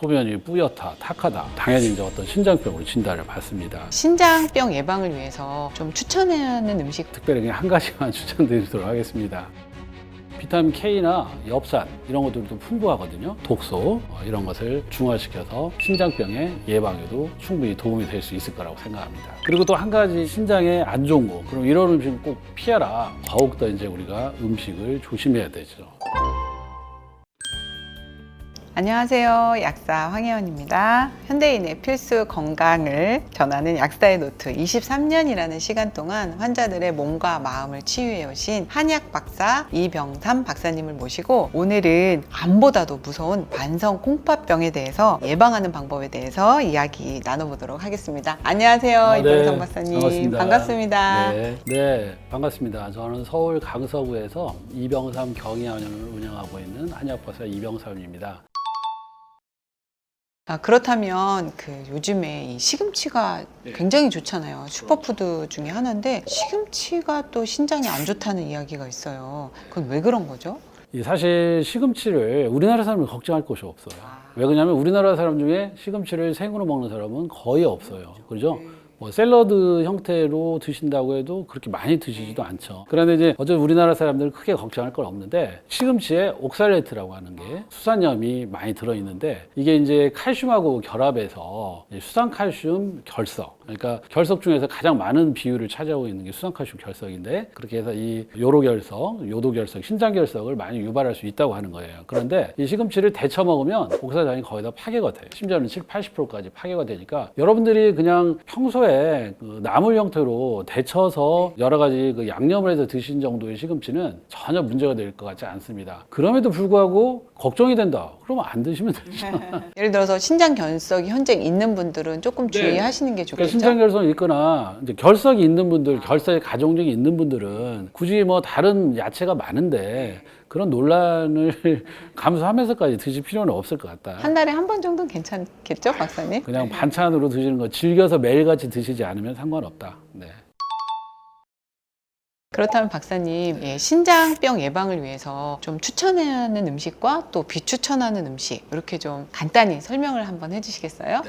소변이 뿌옇다, 탁하다. 당연히 이제 어떤 신장병으로 진단을 받습니다. 신장병 예방을 위해서 좀 추천하는 음식 특별히 그냥 한 가지만 추천드리도록 하겠습니다. 비타민 K나 엽산 이런 것들도 풍부하거든요. 독소 어, 이런 것을 중화시켜서 신장병의 예방에도 충분히 도움이 될 수 있을 거라고 생각합니다. 그리고 또 한 가지 신장에 안 좋은 거 그럼 이런 음식은 꼭 피해라. 더욱더 이제 우리가 음식을 조심해야 되죠. 안녕하세요. 약사 황혜원입니다. 현대인의 필수 건강을 전하는 약사의 노트 23년이라는 시간 동안 환자들의 몸과 마음을 치유해 오신 한약 박사 이병삼 박사님을 모시고 오늘은 암보다도 무서운 반성 콩팥병에 대해서 예방하는 방법에 대해서 이야기 나눠보도록 하겠습니다. 안녕하세요. 아, 네. 이병삼 박사님. 반갑습니다. 반갑습니다. 네, 네, 반갑습니다. 저는 서울 강서구에서 이병삼 경의원을 운영하고 있는 한약 박사 이병삼입니다. 아, 그렇다면 그 요즘에 이 시금치가 네. 굉장히 좋잖아요. 슈퍼푸드 중에 하나인데 시금치가 또 신장에 안 좋다는 이야기가 있어요. 그건 왜 그런 거죠? 이 사실 시금치를 우리나라 사람이 걱정할 것이 없어요. 왜 그러냐면 우리나라 사람 중에 시금치를 생으로 먹는 사람은 거의 없어요. 그죠? 뭐 샐러드 형태로 드신다고 해도 그렇게 많이 드시지도 않죠. 그런데 이제 어차피 우리나라 사람들 크게 걱정할 건 없는데 시금치에 옥살레트라고 하는 게 수산염이 많이 들어있는데 이게 이제 칼슘하고 결합해서 수산칼슘 결석 그러니까 결석 중에서 가장 많은 비율을 차지하고 있는 게 수산칼슘 결석인데 그렇게 해서 이 요로 결석, 요도 결석, 신장 결석을 많이 유발할 수 있다고 하는 거예요. 그런데 이 시금치를 데쳐 먹으면 옥사장이 거의 다 파괴가 돼요. 심지어는 7, 80%까지 파괴가 되니까 여러분들이 그냥 평소에 그 나물 형태로 데쳐서 여러 가지 그 양념을 해서 드신 정도의 시금치는 전혀 문제가 될 것 같지 않습니다. 그럼에도 불구하고 걱정이 된다. 그러면 안 드시면 되죠. 예를 들어서 신장 결석이 현재 있는 분들은 조금 네. 주의하시는 게 그러니까 좋겠죠? 신장결석이 있거나 이제 결석이 있는 분들, 결석에 가정적이 있는 분들은 굳이 뭐 다른 야채가 많은데 그런 논란을 감수하면서까지 드실 필요는 없을 것 같다. 한 달에 한 번 정도는 괜찮겠죠, 박사님? 그냥 반찬으로 드시는 거 즐겨서 매일같이 드시지 않으면 상관없다. 네. 그렇다면 박사님, 예, 신장병 예방을 위해서 좀 추천하는 음식과 또 비추천하는 음식 이렇게 좀 간단히 설명을 한번 해주시겠어요?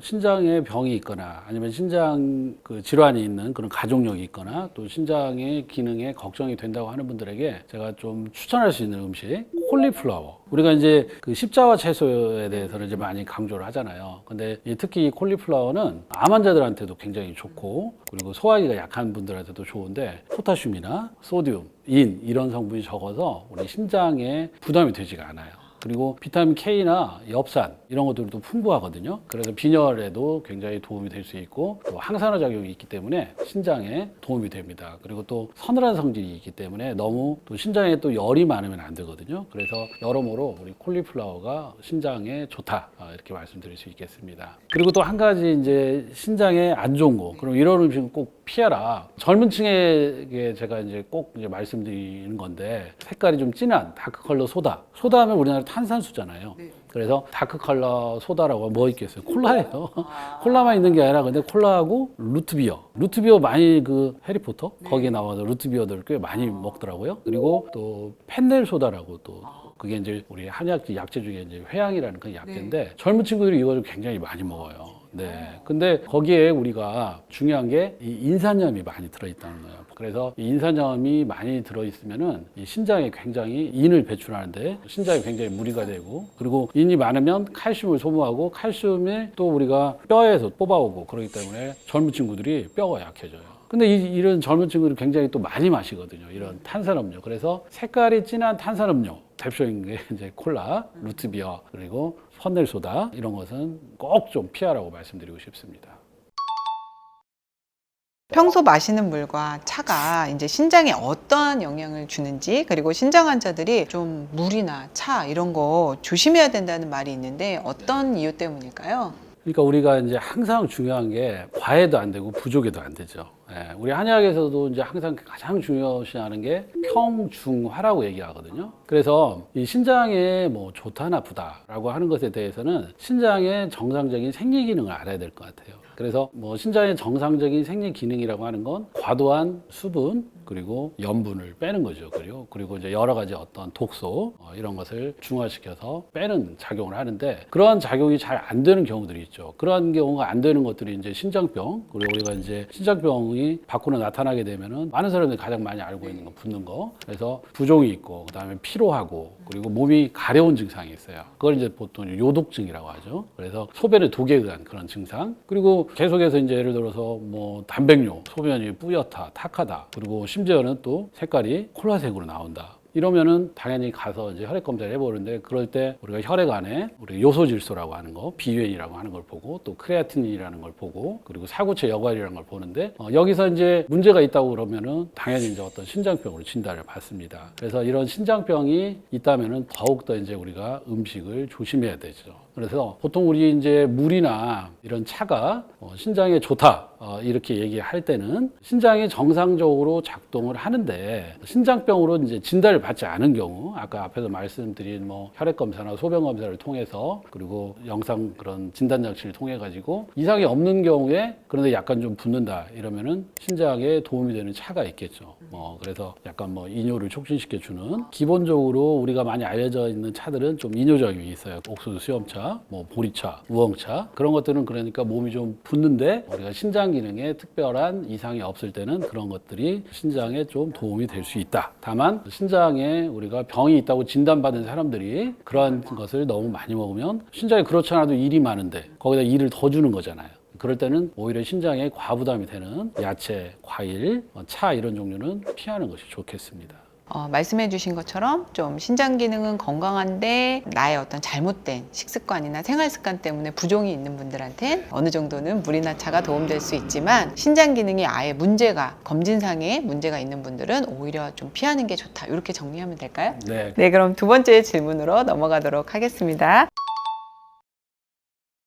신장에 병이 있거나 아니면 신장 그 질환이 있는 그런 가족력이 있거나 또 신장의 기능에 걱정이 된다고 하는 분들에게 제가 좀 추천할 수 있는 음식 콜리플라워. 우리가 이제 그 십자화 채소에 대해서는 이제 많이 강조를 하잖아요. 근데 이 특히 이 콜리플라워는 암 환자들한테도 굉장히 좋고 그리고 소화기가 약한 분들한테도 좋은데 포타슘이나 소듐, 인 이런 성분이 적어서 우리 심장에 부담이 되지가 않아요. 그리고 비타민 K나 엽산 이런 것들도 풍부하거든요. 그래서 빈혈에도 굉장히 도움이 될 수 있고 또 항산화 작용이 있기 때문에 신장에 도움이 됩니다. 그리고 또 서늘한 성질이 있기 때문에 너무 또 신장에 또 열이 많으면 안 되거든요. 그래서 여러모로 우리 콜리플라워가 신장에 좋다 아, 이렇게 말씀드릴 수 있겠습니다. 그리고 또 한 가지 이제 신장에 안 좋은 거 그럼 이런 음식은 꼭 피해라. 젊은 층에게 제가 이제 꼭 이제 말씀드리는 건데 색깔이 좀 진한 다크 컬러 소다. 소다 하면 우리나라 탄산수잖아요. 그래서 다크 컬러 소다라고 뭐 있겠어요? 콜라예요. 콜라만 있는 게 아니라 근데 콜라하고 루트비어. 루트비어 많이 그 해리포터 거기에 나와서 루트비어들 꽤 많이 먹더라고요. 그리고 또 펜넬 소다라고 또 그게 이제 우리 한약 약재 중에 이제 회양이라는 그 약재인데 젊은 친구들이 이거를 굉장히 많이 먹어요. 네. 근데 거기에 우리가 중요한 게 이 인산염이 많이 들어있다는 거예요. 그래서 이 인산염이 많이 들어있으면은 이 신장에 굉장히 인을 배출하는데 신장에 굉장히 무리가 되고 그리고 인이 많으면 칼슘을 소모하고 칼슘을 또 우리가 뼈에서 뽑아오고 그러기 때문에 젊은 친구들이 뼈가 약해져요. 근데 이, 이런 젊은 친구들이 굉장히 또 많이 마시거든요. 이런 탄산음료. 그래서 색깔이 진한 탄산음료. 대표적인 게 이제 콜라, 루트비어, 그리고 선넬소다 이런 것은 꼭 좀 피하라고 말씀드리고 싶습니다. 평소 마시는 물과 차가 이제 신장에 어떠한 영향을 주는지 그리고 신장 환자들이 좀 물이나 차 이런 거 조심해야 된다는 말이 있는데 어떤 이유 때문일까요? 그러니까 우리가 이제 항상 중요한 게 과해도 안 되고 부족해도 안 되죠. 예, 예, 우리 한의학에서도 이제 항상 가장 중요시하는 게 평중화라고 얘기하거든요. 그래서 이 신장에 뭐 좋다 나쁘다라고 하는 것에 대해서는 신장의 정상적인 생리 기능을 알아야 될 것 같아요. 그래서 뭐 신장의 정상적인 생리 기능이라고 하는 건 과도한 수분 그리고 염분을 빼는 거죠. 그리고 그리고 이제 여러 가지 어떤 독소 어, 이런 것을 중화시켜서 빼는 작용을 하는데 그러한 작용이 잘 안 되는 경우들이 있죠. 그러한 경우가 안 되는 것들이 이제 신장병 그리고 우리가 이제 신장병이 밖으로 나타나게 되면은 많은 사람들이 가장 많이 알고 있는 건 붓는 거. 그래서 부종이 있고 그다음에 피로하고 그리고 몸이 가려운 증상이 있어요. 그걸 이제 보통 요독증이라고 하죠. 그래서 소변의 독에 의한 그런 증상. 그리고 계속해서 이제 예를 들어서 뭐 단백뇨, 소변이 뿌옇다, 탁하다. 그리고 심지어는 또 색깔이 콜라색으로 나온다. 이러면은 당연히 가서 이제 혈액 검사를 해보는데 그럴 때 우리가 혈액 안에 우리 요소 질소라고 하는 거, 비유엔이라고 하는 걸 보고 또 크레아틴인이라는 걸 보고 그리고 사구체 여과이라는 걸 보는데 어, 여기서 이제 문제가 있다고 그러면은 당연히 이제 어떤 신장병으로 진단을 받습니다. 그래서 이런 신장병이 있다면은 더욱 더 이제 우리가 음식을 조심해야 되죠. 그래서 보통 우리 이제 물이나 이런 차가 어, 신장에 좋다 어, 이렇게 얘기할 때는 신장이 정상적으로 작동을 하는데 신장병으로 이제 진단을 받지 않은 경우 아까 앞에서 말씀드린 뭐 혈액 검사나 소변 검사를 통해서 그리고 영상 그런 진단 장치를 통해 가지고 이상이 없는 경우에 그런데 약간 좀 붓는다 이러면은 신장에 도움이 되는 차가 있겠죠. 뭐 그래서 약간 뭐 이뇨를 촉진시켜 주는 기본적으로 우리가 많이 알려져 있는 차들은 좀 이뇨 작용이 있어요. 옥수수 수염차, 뭐 보리차, 우엉차 그런 것들은 그러니까 몸이 좀 붓는데 우리가 신장 기능에 특별한 이상이 없을 때는 그런 것들이 신장에 좀 도움이 될 수 있다. 다만 신장에 우리가 병이 있다고 진단받은 사람들이 그러한 것을 너무 많이 먹으면 신장에 그렇지 않아도 일이 많은데 거기다 일을 더 주는 거잖아요. 그럴 때는 오히려 신장에 과부담이 되는 야채, 과일, 어, 차 이런 종류는 피하는 것이 좋겠습니다. 어, 말씀해 주신 것처럼 좀 신장 기능은 건강한데 나의 어떤 잘못된 식습관이나 생활 습관 때문에 부종이 있는 분들한텐 어느 정도는 물이나 차가 도움될 수 있지만 신장 기능이 아예 문제가 검진상에 문제가 있는 분들은 오히려 좀 피하는 게 좋다. 이렇게 정리하면 될까요? 네, 네, 그럼 두 번째 질문으로 넘어가도록 하겠습니다.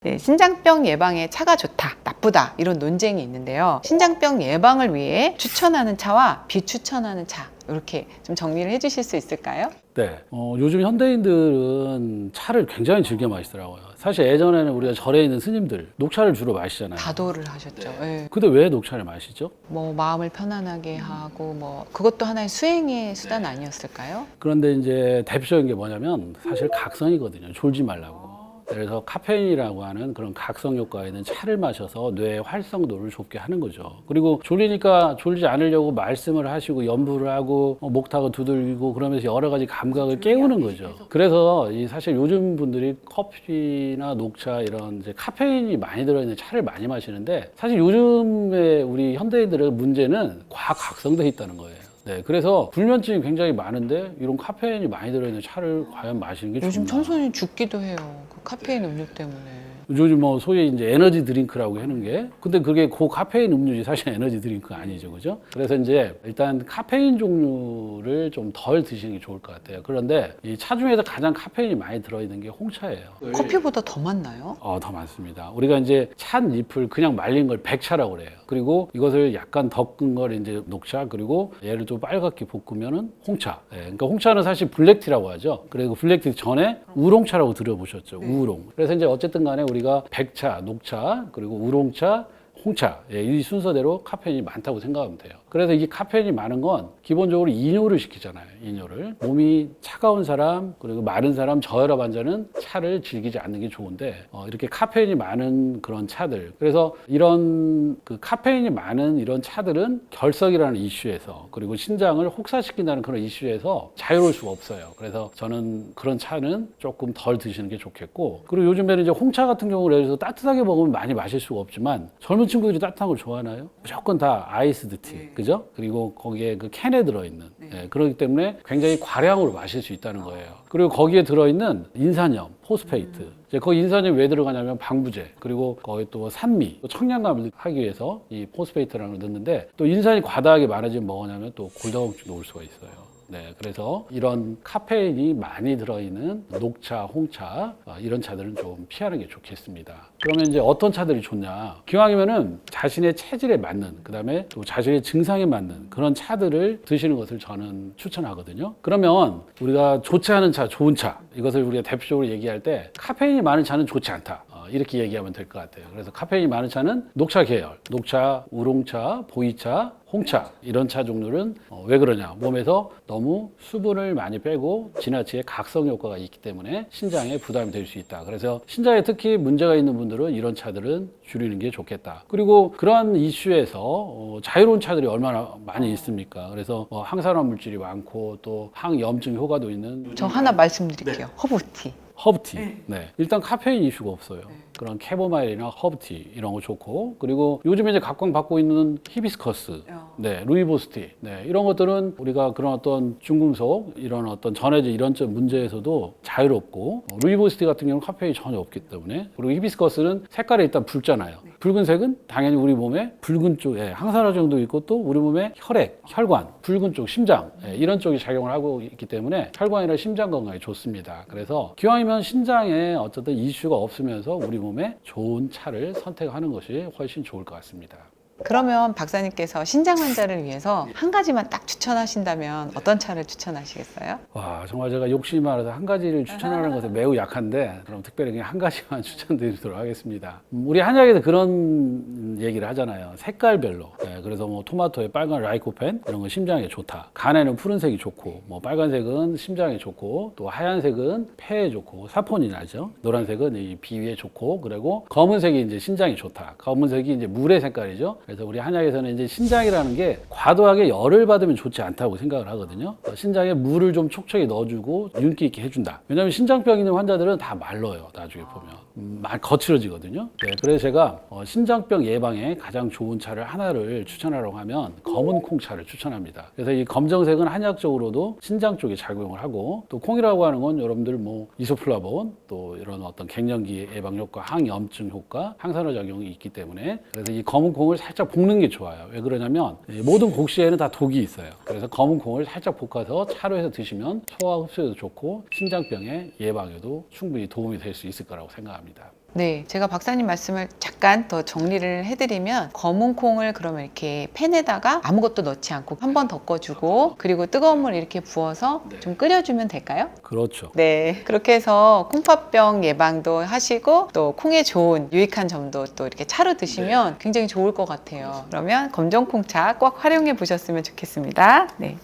네, 신장병 예방에 차가 좋다, 나쁘다 이런 논쟁이 있는데요. 신장병 예방을 위해 추천하는 차와 비추천하는 차 이렇게 좀 정리를 해주실 수 있을까요? 네. 어, 요즘 현대인들은 차를 굉장히 즐겨 마시더라고요. 사실 예전에는 우리가 절에 있는 스님들 녹차를 주로 마시잖아요. 다도를 하셨죠. 예. 근데 왜 녹차를 마시죠? 뭐 마음을 편안하게 하고 뭐 그것도 하나의 수행의 수단 아니었을까요? 그런데 이제 대표적인 게 뭐냐면 사실 각성이거든요. 졸지 말라고. 그래서 카페인이라고 하는 그런 각성 효과가 있는 차를 마셔서 뇌의 활성도를 좋게 하는 거죠. 그리고 졸리니까 졸지 않으려고 말씀을 하시고 연부를 하고 어, 목타고 두들기고 그러면서 여러 가지 감각을 깨우는 거죠. 그래서 이 사실 요즘 분들이 커피나 녹차 이런 카페인이 많이 들어있는 차를 많이 마시는데 사실 요즘에 우리 현대인들의 문제는 과각성돼 있다는 거예요. 네, 그래서 불면증이 굉장히 많은데 이런 카페인이 많이 들어있는 차를 과연 마시는 게 요즘 좋나? 청소년이 죽기도 해요. 그 카페인 음료 때문에. 요즘 뭐 소위 이제 에너지 드링크라고 하는 게 근데 그게 고카페인 음료지 사실 에너지 드링크 아니죠 그죠 그래서 이제 일단 카페인 종류를 좀 덜 드시는 게 좋을 것 같아요 그런데 이 차 중에서 가장 카페인이 많이 들어있는 게 홍차예요 커피보다 더 많나요? 어, 더 많습니다. 우리가 이제 찬 잎을 그냥 말린 걸 백차라고 그래요. 그리고 이것을 약간 덮은 걸 이제 녹차, 그리고 얘를 좀 빨갛게 볶으면은 홍차. 예, 그러니까 홍차는 사실 블랙티라고 하죠. 그리고 블랙티 전에 우롱차라고 들어보셨죠. 우롱. 그래서 이제 어쨌든 간에 우리 가 백차, 녹차, 그리고 우롱차, 홍차 예, 이 순서대로 카페인이 많다고 생각하면 돼요. 그래서 이 카페인이 많은 건 기본적으로 이뇨를 시키잖아요. 이뇨를 몸이 차가운 사람 그리고 마른 사람 저혈압 환자는 차를 즐기지 않는 게 좋은데 어, 이렇게 카페인이 많은 그런 차들 그래서 이런 그 카페인이 많은 이런 차들은 결석이라는 이슈에서 그리고 신장을 혹사시킨다는 그런 이슈에서 자유로울 수가 없어요. 그래서 저는 그런 차는 조금 덜 드시는 게 좋겠고 그리고 요즘에는 이제 홍차 같은 경우를 예를 들어서 따뜻하게 먹으면 많이 마실 수가 없지만 젊은 친구들이 따뜻한 걸 좋아하나요? 무조건 다 아이스드 티, 그죠? 그리고 거기에 그 캔에 들어있는 예, 그렇기 때문에 굉장히 과량으로 마실 수 있다는 거예요. 그리고 거기에 들어있는 인산염, 포스페이트. 이제 거기 인산염이 왜 들어가냐면 방부제 그리고 거기 또 산미, 또 청량감을 하기 위해서 이 포스페이트라는 걸 넣는데 또 인산이 과다하게 많아지면 뭐냐면 또 골다공증도 올 수가 있어요. 네, 그래서 이런 카페인이 많이 들어있는 녹차, 홍차 어, 이런 차들은 좀 피하는 게 좋겠습니다. 그러면 이제 어떤 차들이 좋냐? 기왕이면은 자신의 체질에 맞는, 그 다음에 또 자신의 증상에 맞는 그런 차들을 드시는 것을 저는 추천하거든요. 그러면 우리가 좋지 않은 차, 좋은 차 이것을 우리가 대표적으로 얘기할 때 카페인이 많은 차는 좋지 않다. 어, 이렇게 얘기하면 될 것 같아요. 그래서 카페인이 많은 차는 녹차 계열, 녹차, 우롱차, 보이차, 홍차 이런 차 종류는 어, 왜 그러냐? 몸에서 너무 수분을 많이 빼고 지나치게 각성 효과가 있기 때문에 신장에 부담이 될 수 있다. 그래서 신장에 특히 문제가 있는 분들은 이런 차들은 줄이는 게 좋겠다. 그리고 그러한 이슈에서 어, 자유로운 차들이 얼마나 많이 있습니까? 그래서 어, 항산화 물질이 많고 또 항염증 효과도 있는 저 하나 말씀드릴게요. 허브티. 허브티. 네. 일단 카페인 이슈가 없어요. 그런 캐모마일이나 허브티 이런 거 좋고 그리고 요즘에 이제 각광 받고 있는 히비스커스, 어. 네, 루이보스티, 네, 이런 것들은 우리가 그런 어떤 중금속 이런 어떤 전해질 이런 점 문제에서도 자유롭고 어, 루이보스티 같은 경우는 카페인이 전혀 없기 때문에 그리고 히비스커스는 색깔이 일단 붉잖아요. 붉은색은 당연히 우리 몸에 붉은 쪽에 항산화 정도 있고 또 우리 몸에 혈액, 혈관, 붉은 쪽 심장 예, 이런 쪽이 작용을 하고 있기 때문에 혈관이나 심장 건강에 좋습니다. 그래서 기왕이면 신장에 어쨌든 이슈가 없으면서 우리 몸에 좋은 차를 선택하는 것이 훨씬 좋을 것 같습니다. 그러면 박사님께서 신장 환자를 위해서 한 가지만 딱 추천하신다면 어떤 차를 추천하시겠어요? 와 정말 제가 욕심이 많아서 한 가지를 추천하는 것에 매우 약한데 그럼 특별히 그냥 한 가지만 추천드리도록 하겠습니다. 음, 우리 한약에서 그런 얘기를 하잖아요. 색깔별로. 네, 그래서 뭐 토마토에 빨간 라이코펜 이런 건 심장에 좋다. 간에는 푸른색이 좋고 뭐 빨간색은 심장에 좋고 또 하얀색은 폐에 좋고 사포닌이나죠. 노란색은 이 비위에 좋고 그리고 검은색이 이제 신장에 좋다. 검은색이 이제 물의 색깔이죠. 그래서 우리 한약에서는 이제 신장이라는 게 과도하게 열을 받으면 좋지 않다고 생각을 하거든요. 어, 신장에 물을 좀 촉촉히 넣어주고 윤기 있게 해준다. 왜냐하면 신장병 있는 환자들은 다 말라요. 나중에 보면 음, 말 거칠어지거든요. 네, 그래서 제가 어, 신장병 예방에 가장 좋은 차를 하나를 추천하라고 하면 검은 콩차를 추천합니다. 그래서 이 검정색은 한약적으로도 신장 쪽에 작용을 하고 또 콩이라고 하는 건 여러분들 뭐 이소플라본 또 이런 어떤 갱년기 예방 효과, 항염증 효과, 항산화 작용이 있기 때문에 그래서 이 검은 콩을 살짝 볶는 게 좋아요. 왜 그러냐면 이 모든 곡식에는 다 독이 있어요. 그래서 검은 콩을 살짝 볶아서 차로 해서 드시면 소화 흡수에도 좋고 신장병의 예방에도 충분히 도움이 될 수 있을 거라고 생각합니다. 네, 제가 박사님 말씀을 잠깐 더 정리를 해드리면 검은 콩을 그러면 이렇게 팬에다가 아무것도 넣지 않고 한 번 덮어주고 그리고 뜨거운 물 이렇게 부어서 좀 끓여주면 될까요? 그렇죠. 네, 그렇게 해서 콩팥병 예방도 하시고 또 콩의 좋은 유익한 점도 또 이렇게 차로 드시면 굉장히 좋을 것 같아요. 그러면 검정콩차 꼭 활용해 보셨으면 좋겠습니다. 네.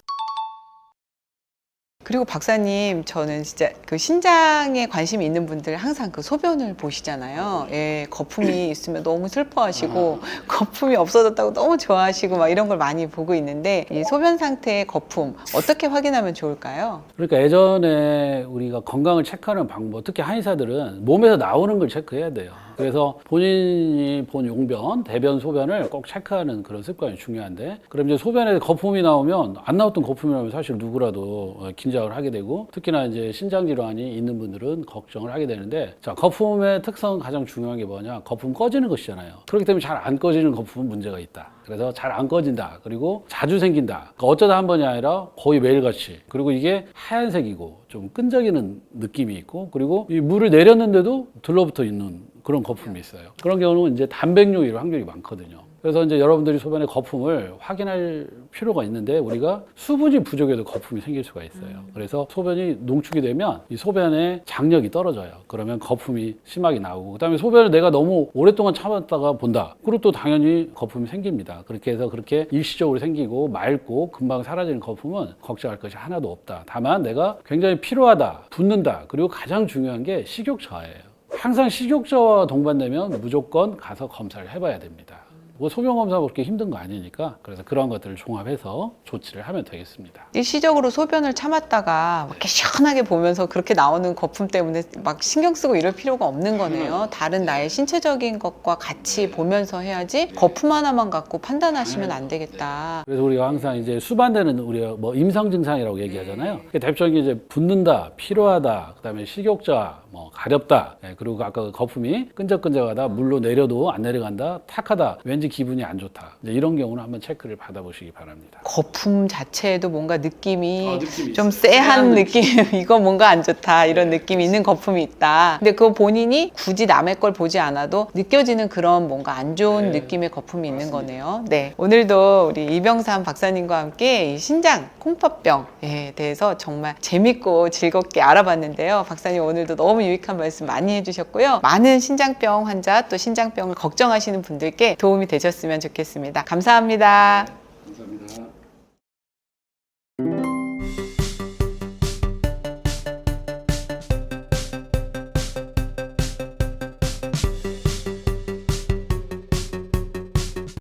그리고 박사님, 저는 진짜 그 신장에 관심이 있는 분들 항상 그 소변을 보시잖아요. 예, 거품이 있으면 너무 슬퍼하시고, 거품이 없어졌다고 너무 좋아하시고, 막 이런 걸 많이 보고 있는데, 이 소변 상태의 거품, 어떻게 확인하면 좋을까요? 그러니까 예전에 우리가 건강을 체크하는 방법, 특히 한의사들은 몸에서 나오는 걸 체크해야 돼요. 그래서 본인이 본 용변, 대변, 소변을 꼭 체크하는 그런 습관이 중요한데, 그럼 이제 소변에 거품이 나오면 안 나왔던 거품이 나오면 사실 누구라도 어, 긴장을 하게 되고, 특히나 이제 신장 질환이 있는 분들은 걱정을 하게 되는데, 자 거품의 특성 가장 중요한 게 뭐냐? 거품 꺼지는 것이잖아요. 그렇기 때문에 잘 안 꺼지는 거품은 문제가 있다. 그래서 잘 안 꺼진다. 그리고 자주 생긴다. 그러니까 어쩌다 한 번이 아니라 거의 매일같이. 그리고 이게 하얀색이고 좀 끈적이는 느낌이 있고 그리고 이 물을 내렸는데도 들러붙어 있는 그런 거품이 있어요. 그런 경우는 이제 단백뇨일 확률이 많거든요. 그래서 이제 여러분들이 소변의 거품을 확인할 필요가 있는데 우리가 수분이 부족해도 거품이 생길 수가 있어요. 그래서 소변이 농축이 되면 이 소변의 장력이 떨어져요. 그러면 거품이 심하게 나오고 그다음에 소변을 내가 너무 오랫동안 참았다가 본다. 그리고 또 당연히 거품이 생깁니다. 그렇게 해서 그렇게 일시적으로 생기고 맑고 금방 사라지는 거품은 걱정할 것이 하나도 없다. 다만 내가 굉장히 피로하다, 붓는다. 그리고 가장 중요한 게 식욕 저하예요. 항상 식욕 저하 동반되면 무조건 가서 검사를 해봐야 됩니다. 뭐 소변 검사가 그렇게 힘든 거 아니니까 그래서 그런 것들을 종합해서 조치를 하면 되겠습니다. 일시적으로 소변을 참았다가 이렇게 시원하게 보면서 그렇게 나오는 거품 때문에 막 신경 쓰고 이럴 필요가 없는 거네요. 다른 나의 신체적인 것과 같이 보면서 해야지 거품 하나만 갖고 판단하시면 안 되겠다. 그래서 우리가 항상 이제 수반되는 우리가 뭐 임상 증상이라고 얘기하잖아요. 그게 대표적인 게 이제 붓는다, 피로하다, 그다음에 식욕자, 뭐 가렵다. 예, 그리고 아까 그 거품이 끈적끈적하다. 물로 내려도 안 내려간다. 탁하다. 왠지 기분이 안 좋다. 이제 이런 경우는 한번 체크를 받아보시기 바랍니다. 거품 자체에도 뭔가 느낌이 아, 느낌이 좀 있어요. 쎄한 느낌, 이거 뭔가 안 좋다 이런 느낌이 있는 거품이 있다. 근데 그거 본인이 굳이 남의 걸 보지 않아도 느껴지는 그런 뭔가 안 좋은 네. 느낌의 거품이 있는 거네요. 네, 오늘도 우리 이병삼 박사님과 함께 이 신장 콩팥병에 대해서 정말 재밌고 즐겁게 알아봤는데요. 박사님 오늘도 너무 유익한 말씀 많이 해주셨고요. 많은 신장병 환자 또 신장병을 걱정하시는 분들께 도움이 되셨으면 좋겠습니다. 감사합니다. 감사합니다.